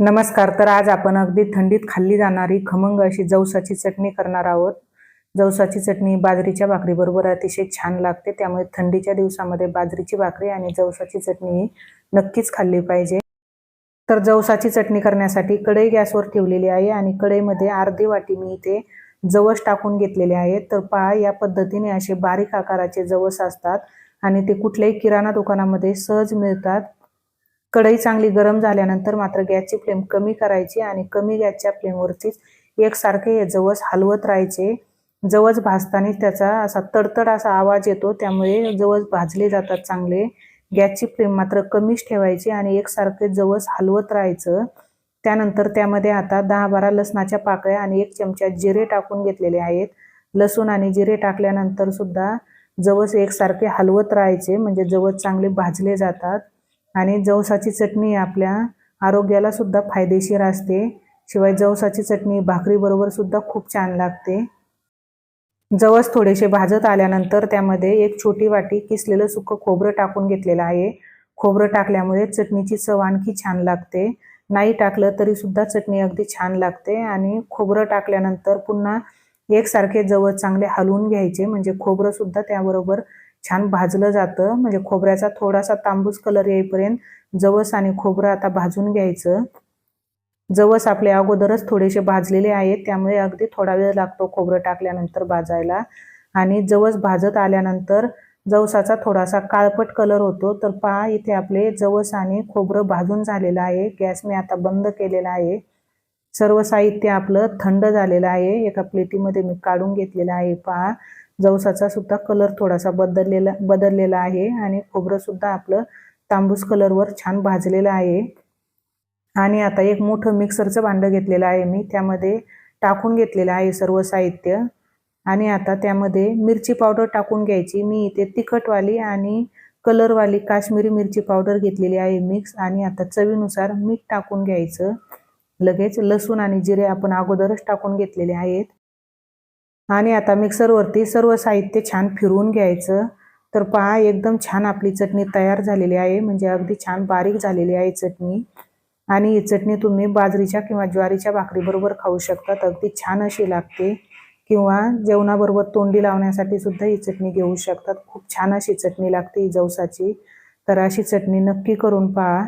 नमस्कार तर आज आपण अगदी थंडीत खाल्ली जाणारी खमंग अशी जवसाची चटणी करणार आहोत. जवसाची चटणी बाजरीच्या भाकरीबरोबर अतिशय छान लागते त्यामुळे थंडीच्या दिवसामध्ये बाजरीची भाकरी आणि जवसाची चटणी ही नक्कीच खाल्ली पाहिजे. तर जवसाची चटणी करण्यासाठी कढई गॅसवर ठेवलेली आहे आणि कढईमध्ये अर्धी वाटी मी इथे जवस टाकून घेतलेले आहे तर पहा या पद्धतीने असे बारीक आकाराचे जवस असतात आणि ते कुठल्याही किराणा दुकानामध्ये सहज मिळतात. कढई चांगली गरम झाल्यानंतर मात्र गॅसची फ्लेम कमी करायची आणि कमी गॅसच्या फ्लेमवरतीच एकसारखे हे जवस हलवत राहायचे. जवस भाजताना त्याचा असा तडतड असा आवाज येतो त्यामुळे जवस भाजले जातात चांगले. गॅसची फ्लेम मात्र कमीच ठेवायची आणि एकसारखे जवस हलवत राहायचं. त्यानंतर त्यामध्ये आता दहा बारा लसणाच्या पाकळ्या आणि एक चमचा जिरे टाकून घेतलेले आहेत. लसूण आणि जिरे टाकल्यानंतर सुद्धा जवस एकसारखे हलवत राहायचे म्हणजे जवस चांगले भाजले जातात. आणि जवसाची चटणी आपल्या आरोग्याला सुद्धा फायदेशीर असते. शिवाय जवसाची चटणी भाकरीबरोबर सुद्धा खूप छान लागते. जवस थोडेसे भाजत आल्यानंतर त्यामध्ये एक छोटी वाटी किसलेलं सुकं खोबरं टाकून घेतलेलं आहे. खोबरं टाकल्यामुळे चटणीची चव आणखी छान लागते. नाही टाकलं तरी सुद्धा चटणी अगदी छान लागते आणि खोबरं टाकल्यानंतर पुन्हा एकसारखे जवस चांगले हलवून घ्यायचे. म्हणजे खोबरं सुद्धा त्याबरोबर छान भाजलं जातं. म्हणजे खोबऱ्याचा थोडासा तांबूस कलर येईपर्यंत जवस आणि खोबरं आता भाजून घ्यायचं. जवस आपले अगोदरच थोडेसे भाजलेले आहेत. त्यामुळे अगदी थोडा वेळ लागतो खोबरं टाकल्यानंतर भाजायला. आणि जवस भाजत आल्यानंतर जवसाचा थोडासा काळपट कलर होतो. तर पहा इथे आपले जवस आणि खोबरं भाजून झालेलं आहे. गॅस मी आता बंद केलेला आहे. सर्व साहित्य आपलं थंड झालेलं आहे. एका प्लेटीमध्ये मी काढून घेतलेलं आहे. पहा जवसाचा सुद्धा कलर थोडासा बदललेला बदललेला आहे आणि खोबरंसुद्धा आपलं तांबूस कलरवर छान भाजलेलं आहे. आणि आता एक मोठं मिक्सरचं भांडं घेतलेलं आहे मी. त्यामध्ये टाकून घेतलेलं आहे सर्व साहित्य. आणि आता त्यामध्ये मिरची पावडर टाकून घ्यायची. मी इथे तिखटवाली आणि कलरवाली काश्मीरी मिरची पावडर घेतलेली आहे मिक्स आणि आता चवीनुसार मीठ टाकून घ्यायचं. लगेच लसूण आणि जिरे आपण अगोदरच टाकून घेतलेले आहेत. आणि आता मिक्सरवरती सर्व साहित्य छान फिरवून घ्यायचं. तर पहा एकदम छान आपली चटणी तयार झालेली आहे. म्हणजे अगदी छान बारीक झालेली आहे चटणी. आणि ही चटणी तुम्ही बाजरीच्या किंवा ज्वारीच्या भाकरीबरोबर खाऊ शकतात. अगदी छान अशी लागते. किंवा जेवणाबरोबर तोंडी लावण्यासाठी सुद्धा ही चटणी घेऊ शकतात. खूप छान अशी चटणी लागते ही जवसाची. तर अशी चटणी नक्की करून पहा.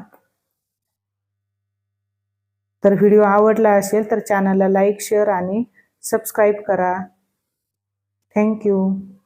तर व्हिडिओ आवडला असेल तर चॅनलला लाईक शेअर आणि सबस्क्राईब करा. Thank you.